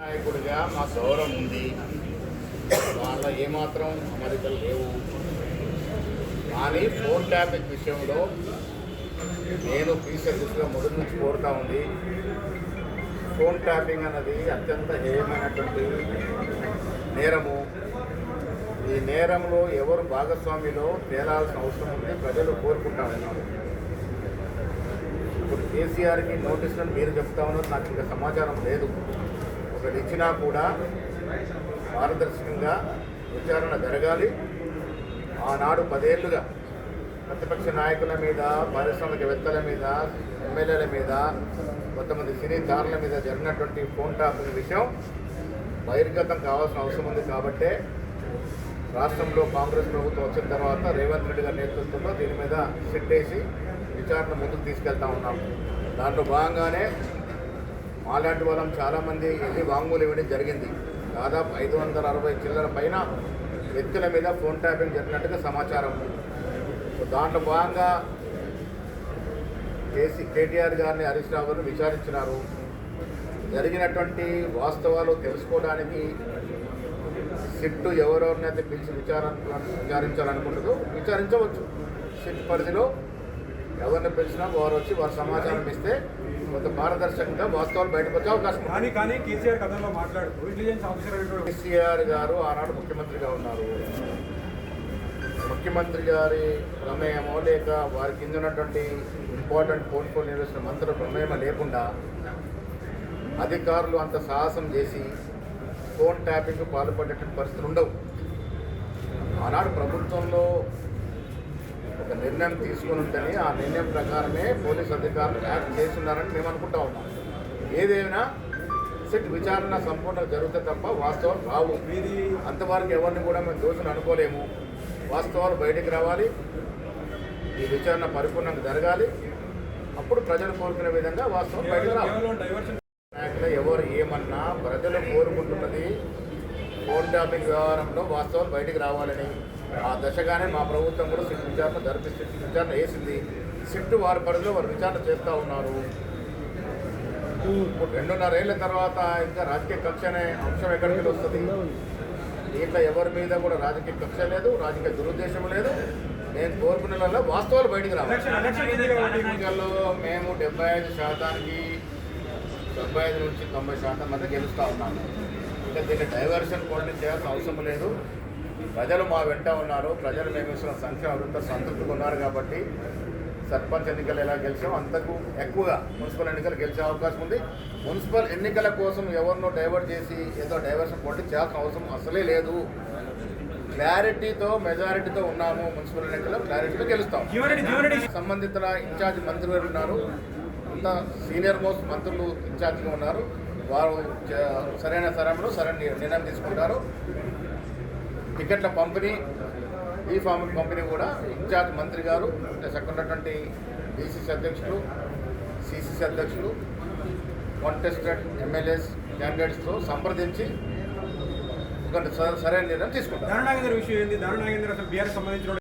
నాయకుడిగా మా గౌరవం ఉంది. వాళ్ళ ఏమాత్రం అమరికలు లేవు. కానీ ఫోన్ ట్యాపింగ్ విషయంలో నేను పీసీ దృష్టిలో మొదటి నుంచి కోరుతా ఉంది. ఫోన్ ట్యాపింగ్ అన్నది అత్యంత హేయమైనటువంటి నేరము. ఈ నేరంలో ఎవరు భాగస్వామిలో తేలాల్సిన అవసరం ఉంది. ప్రజలు కోరుకుంటా ఉన్నారు ఇప్పుడు కేసీఆర్కి నోటీసులను మీరు చెప్తా ఉన్నారు. నాకు ఇంకా సమాచారం లేదు. ఒకటి ఇచ్చినా కూడా పారదర్శకంగా విచారణ జరగాలి. ఆనాడు పదేళ్ళుగా ప్రతిపక్ష నాయకుల మీద పారిశ్రామికవేత్తల మీద ఎమ్మెల్యేల మీద కొంతమంది సినీ తారల మీద జరిగినటువంటి ఫోన్ టాపింగ్ విషయం బహిర్గతం కావాల్సిన అవసరం ఉంది కాబట్టే రాష్ట్రంలో కాంగ్రెస్ ప్రభుత్వం వచ్చిన తర్వాత రేవంత్ రెడ్డి గారి నేతృత్వంలో దీని మీద సిట్ వేసి విచారణ ముందుకు తీసుకెళ్తా ఉన్నాం. దాంట్లో భాగంగానే మాలాంటి వాళ్ళం చాలామంది వెళ్ళి వాంగ్మూలు ఇవ్వడం జరిగింది. దాదాపు ఐదు వందల అరవై చిల్లర పైన వ్యక్తుల మీద ఫోన్ ట్యాపింగ్ జరిగినట్టుగా సమాచారం. దాంట్లో భాగంగా కేసీ కేటీఆర్ గారిని హరీష్ రావు గారిని విచారించినారు. జరిగినటువంటి వాస్తవాలు తెలుసుకోవడానికి సిట్టు ఎవరెవరినైతే పిలిచి విచారణ విచారించాలనుకుంటుందో విచారించవచ్చు. సిట్ పరిధిలో ఎవరిని పిలిచినా వారు వచ్చి వారు సమాచారం ఇస్తే కొంత పారదర్శకంగా వాస్తవాలు వచ్చే అవకాశం కానీ కానీ కేసీఆర్ గతంలో మాట్లాడుతూ ఇంటెలిజెన్స్ ఆఫీసర్ కేసీఆర్ గారు ఆనాడు ముఖ్యమంత్రిగా ఉన్నారు. ముఖ్యమంత్రి గారి ప్రమేయమో లేక వారి కింద ఉన్నటువంటి ఇంపార్టెంట్ పోర్ట్ఫోలియో నిర్వహిస్తున్న మంత్రుల ప్రమేయం లేకుండా అధికారులు అంత సాహసం చేసి ఫోన్ ట్యాపింగ్ పాల్పడేటువంటి పరిస్థితులు ఉండవు. ఆనాడు ప్రభుత్వంలో ఒక నిర్ణయం తీసుకుని ఉంటేనే ఆ నిర్ణయం ప్రకారమే పోలీస్ అధికారులు యాక్ట్ చేస్తున్నారని మేము అనుకుంటా ఉన్నాం. ఏదేమైనా సిట్ విచారణ సంపూర్ణంగా జరుగుతే తప్ప వాస్తవాలు రావు. మీది అంతవరకు ఎవరిని కూడా మేము దోషులు అనుకోలేము. వాస్తవాలు బయటికి రావాలి. ఈ విచారణ పరిపూర్ణంగా జరగాలి. అప్పుడు ప్రజలు కోరుకునే విధంగా వాస్తవం బయటకు రావాలి. ఎవరు ఏమన్నా ప్రజలు కోరుకుంటున్నది ఫోన్ ట్యాపింగ్ వ్యవహారంలో వాస్తవాలు బయటికి రావాలని ఆ దశగానే మా ప్రభుత్వం కూడా సిట్ విచారణ జరిపిస్తే సిట్ విచారణ వేసింది. సిట్ వారి పరిధిలో వారు విచారణ చేస్తూ ఉన్నారు. ఇప్పుడు రెండున్నర ఏళ్ళ తర్వాత ఇంకా రాజకీయ కక్ష అనే అంశం ఎక్కడికి వస్తుంది? దీంట్లో ఎవరి మీద కూడా రాజకీయ కక్ష లేదు రాజకీయ దురుద్దేశం లేదు. నేను కోరుకునే వాళ్ళ వాస్తవాలు బయటికి రావాలి ఎన్నికల్లో మేము డెబ్బై ఐదు శాతానికి డెబ్బై ఐదు నుంచి తొంభై శాతం మధ్య గెలుస్తూ ఉన్నాము. ఇంకా దీన్ని డైవర్షన్ పాలిటిక్స్ చేయాల్సిన అవసరం లేదు. ప్రజలు మా వెంట ఉన్నారు. ప్రజలు మేము ఇస్తున్న సంఖ్య అభివృద్ధి సంతృప్తిగా ఉన్నారు కాబట్టి సర్పంచ్ ఎన్నికలు ఎలా గెలిచాం అంతకు ఎక్కువగా మున్సిపల్ ఎన్నికలు గెలిచే అవకాశం ఉంది. మున్సిపల్ ఎన్నికల కోసం ఎవరినో డైవర్ట్ చేసి ఏదో డైవర్షన్ పాలిటిక్స్ చేయాల్సిన అవసరం అసలే లేదు. క్లారిటీతో మెజారిటీతో ఉన్నాము మున్సిపల్ ఎన్నికల్లో. క్లారిటీతో గెలుస్తాం. సంబంధిత ఇన్ఛార్జ్ మంత్రి గారు ఉన్నారు. అంతా సీనియర్ మోస్ట్ మంత్రులు ఇన్ఛార్జ్గా ఉన్నారు. వారు సరైన సమయంలో సరైన నిర్ణయం తీసుకుంటారు. టికెట్ల పంపిణీ ఈ ఫామ్ పంపిణీ కూడా ఇన్ఛార్జ్ మంత్రి గారు అంటే ఉన్నటువంటి డీసీసీ అధ్యక్షులు సిసిసి అధ్యక్షులు కాంటెస్టెడ్ ఎమ్మెల్యేస్ క్యాండిడేట్స్తో సంప్రదించి ఒక సరైన నిర్ణయం తీసుకుంటారు. దారుణాగేంద్ర విషయం ఏంది? దారుణాగేంద్ర అసలు సంబంధించిన